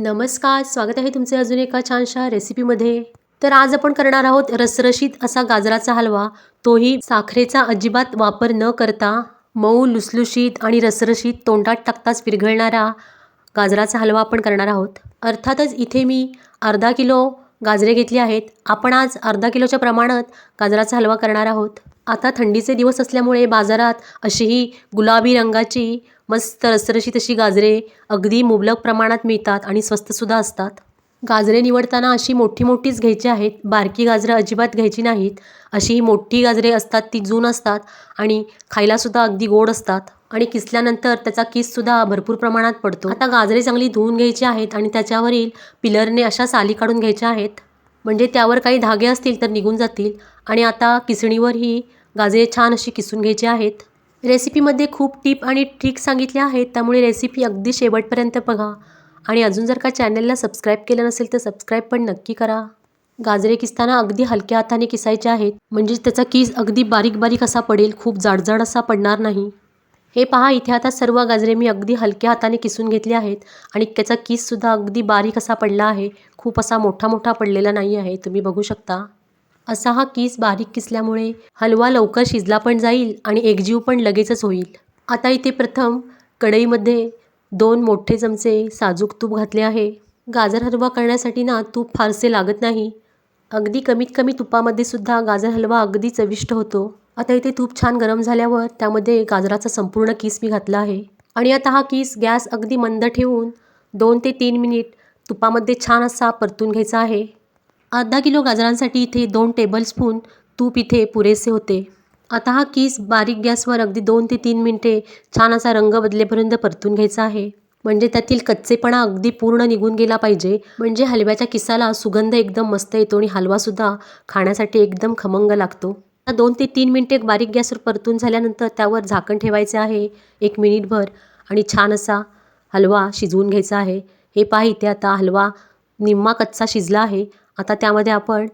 नमस्कार स्वागत आहे तुमचे अजून एका छानशा रेसिपीमध्ये. तर आज आपण करणार आहोत रसरशीत असा गाजराचा हलवा. तोही साखरेचा अजिबात वापर न करता मऊ लुसलुशीत आणि रसरशीत तोंडात टाकताच विरघळणारा गाजराचा हलवा आपण करणार आहोत. अर्थातच इथे मी अर्धा किलो गाजरे घेतली आहेत. आपण आज अर्धा किलोच्या प्रमाणात गाजराचा हलवा करणार आहोत. आता थंडीचे दिवस असल्यामुळे बाजारात अशीही गुलाबी रंगाची मस्त रसरशीत अशी गाजरे अगदी मुबलक प्रमाणात मिळतात आणि स्वस्तसुद्धा असतात. गाजरे निवडताना अशी मोठी मोठीच घ्यायची आहेत. बारकी गाजरं अजिबात घ्यायची नाहीत. अशी मोठी गाजरे असतात ती जून असतात आणि खायलासुद्धा अगदी गोड असतात आणि किसल्यानंतर त्याचा किससुद्धा भरपूर प्रमाणात पडतो. आता गाजरे चांगली धुवून घ्यायची आहेत आणि त्याच्यावरील पिलरने अशा साली काढून घ्यायच्या आहेत. म्हणजे त्यावर काही धागे असतील तर निघून जातील आणि आता किसणीवर ही गाजरे छान अशी किसून घ्यायची आहेत. रेसिपीमध्ये खूप टिप आणि ट्रिक सांगितल्या आहेत त्यामुळे रेसिपी अगदी शेवटपर्यंत बघा. आणि अजून जर का चॅनलला सबस्क्राईब केलं नसेल तर सबस्क्राईब पण नक्की करा. गाजरे किसताना अगदी हलक्या हाताने किसायचे आहेत म्हणजे त्याचा किस अगदी बारीक बारीक असा पडेल खूप जाडजाड असा पडणार नाही. हे पहा इथे आता सर्व गाजरे मी अगदी हलक्या हाताने किसून घेतले आहेत आणि त्याचा किससुद्धा अगदी बारीक असा पडला आहे खूप असा मोठा मोठा पडलेला नाही आहे तुम्ही बघू शकता. असा हा किस बारीक किसल्यामुळे हलवा लवकर शिजला पण जाईल आणि एकजीव पण लगेचच होईल. आता इथे प्रथम कढईमध्ये दोन मोठे चमचे साजूक तूप घातले आहे. गाजर हलवा करण्यासाठी ना तूप फारसे लागत नाही. अगदी कमीत कमी तुपामध्ये सुद्धा गाजर हलवा अगदी चविष्ट होतो. आता इथे तूप छान गरम झाल्यावर त्यामध्ये गाजराचा संपूर्ण किस मी घातला आहे. आणि आता हा किस गॅस अगदी मंद ठेवून दोन ते तीन मिनिट तुपामध्ये छान असा परतून घ्यायचा आहे. अर्धा किलो गाजरांसाठी इथे दोन टेबलस्पून तूप इथे पुरेसे होते. आता हा किस बारीक गॅसवर अगदी दोन ते तीन मिनटे छान असा रंग बदलेपर्यंत परतून घ्यायचा आहे. म्हणजे त्यातील कच्चेपणा अगदी पूर्ण निघून गेला पाहिजे. म्हणजे हलव्याच्या किसाला सुगंध एकदम मस्त येतो आणि हलवासुद्धा खाण्यासाठी एकदम खमंग लागतो. दोन ते तीन मिनटे बारीक गॅसवर परतून झाल्यानंतर त्यावर झाकण ठेवायचे आहे. एक मिनिटभर आणि छान असा हलवा शिजवून घ्यायचा आहे. हे पहा इथे आता हलवा निम्मा कच्चा शिजला आहे. आता त्यामध्ये आपण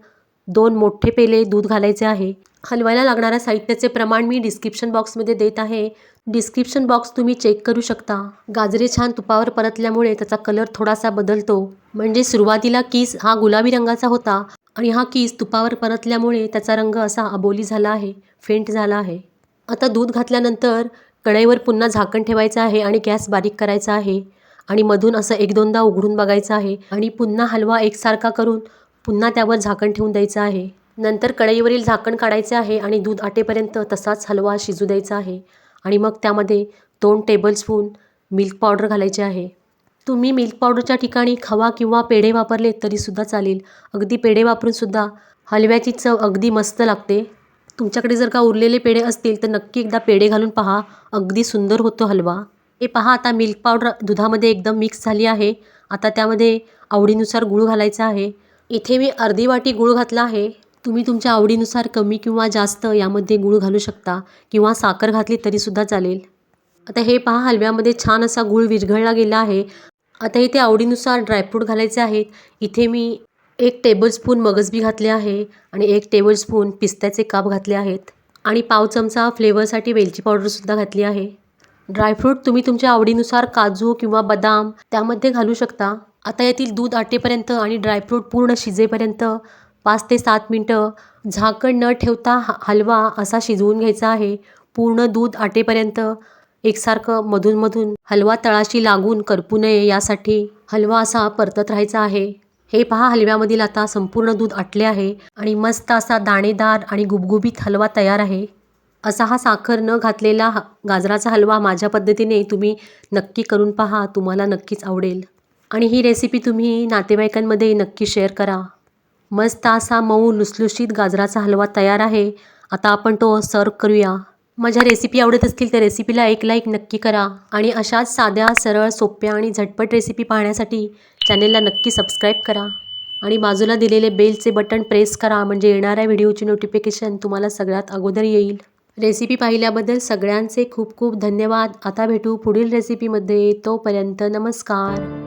दोन मोठे पेले दूध घालायचे आहे. हलवायला लागणाऱ्या साहित्याचे प्रमाण मी डिस्क्रिप्शन बॉक्समध्ये देत आहे. डिस्क्रिप्शन बॉक्स तुम्ही चेक करू शकता. गाजरे छान तुपावर परतल्यामुळे त्याचा कलर थोडासा बदलतो. म्हणजे सुरुवातीला किस हा गुलाबी रंगाचा होता आणि हा किस तुपावर परतल्यामुळे त्याचा रंग असा अबोली झाला आहे फेंट झाला आहे. आता दूध घातल्यानंतर कढईवर पुन्हा झाकण ठेवायचं आहे आणि गॅस बारीक करायचा आहे. आणि मधून असं एक दोनदा उघडून बघायचं आहे. आणि पुन्हा हलवा एकसारखा करून पुन्हा त्यावर झाकण ठेवून द्यायचं आहे. नंतर कढईवरील झाकण काढायचे आहे आणि दूध आटेपर्यंत तसाच हलवा शिजू द्यायचा आहे. आणि मग त्यामध्ये दोन टेबलस्पून मिल्क पावडर घालायचे आहे. तुम्ही मिल्क पावडरच्या ठिकाणी खवा किंवा पेढे वापरले तरीसुद्धा चालेल. अगदी पेढे वापरूनसुद्धा हलव्याची चव अगदी मस्त लागते. तुमच्याकडे जर का उरलेले पेढे असतील तर नक्की एकदा पेढे घालून पहा. अगदी सुंदर होतो हलवा. हे पहा आता मिल्क पावडर दुधामध्ये एकदम मिक्स झाली आहे. आता त्यामध्ये आवडीनुसार गूळ घालायचा आहे. इथे मी अर्धी वाटी गूळ घातला आहे. तुम्ही तुमच्या आवडीनुसार कमी किंवा जास्त यामध्ये गूळ घालू शकता किंवा साखर घातली तरीसुद्धा चालेल. आता हे पहा हलव्यामध्ये छान असा गूळ विरघळला गेला आहे. आता इथे आवडीनुसार ड्रायफ्रूट घालायचे आहेत. इथे मी एक टेबलस्पून मगजबी घातले आहे आणि एक टेबलस्पून पिस्त्याचे काप घातले आहेत आणि पाव चमचा फ्लेवरसाठी वेलची पावडरसुद्धा घातली आहे. ड्रायफ्रूट तुम्ही तुमच्या आवडीनुसार काजू किंवा बदाम त्यामध्ये घालू शकता. आता यातील दूध आटेपर्यंत आणि ड्रायफ्रूट पूर्ण शिजेपर्यंत पाच ते सात मिनटं झाकण न ठेवता ह हलवा असा शिजवून घ्यायचा आहे. पूर्ण दूध आटेपर्यंत एकसारखं मधूनमधून हलवा तळाशी लागून करपू नये यासाठी हलवा असा परतत राहायचा आहे. हे पहा हलव्यामधील आता संपूर्ण दूध आटले आहे आणि मस्त असा दाणेदार आणि गुबगुबीत हलवा तयार आहे. असा हा साखर न घातलेला गाजराचा हलवा माझ्या पद्धतीने तुम्ही नक्की करून पहा तुम्हाला नक्कीच आवडेल. आणि ही रेसिपी तुम्ही नातेवाईकांमध्ये नक्की शेअर करा. मस्त असा मऊ लुसलुशीत गाजराचा हलवा तयार आहे. आता आपण तो सर्व करूया. माझ्या रेसिपी आवडत असतील तर रेसिपीला एक लाईक नक्की करा. आणि अशाच साध्या सरळ सोप्या आणि झटपट रेसिपी पाहण्यासाठी चॅनेलला नक्की सबस्क्राईब करा. आणि बाजूला दिलेले बेलचे बटन प्रेस करा. म्हणजे येणाऱ्या व्हिडिओची नोटिफिकेशन तुम्हाला सगळ्यात अगोदर येईल. रेसिपी पाहिल्याबद्दल सगळ्यांचे खूप खूप धन्यवाद. आता भेटू पुढील रेसिपीमध्ये तोपर्यंत नमस्कार.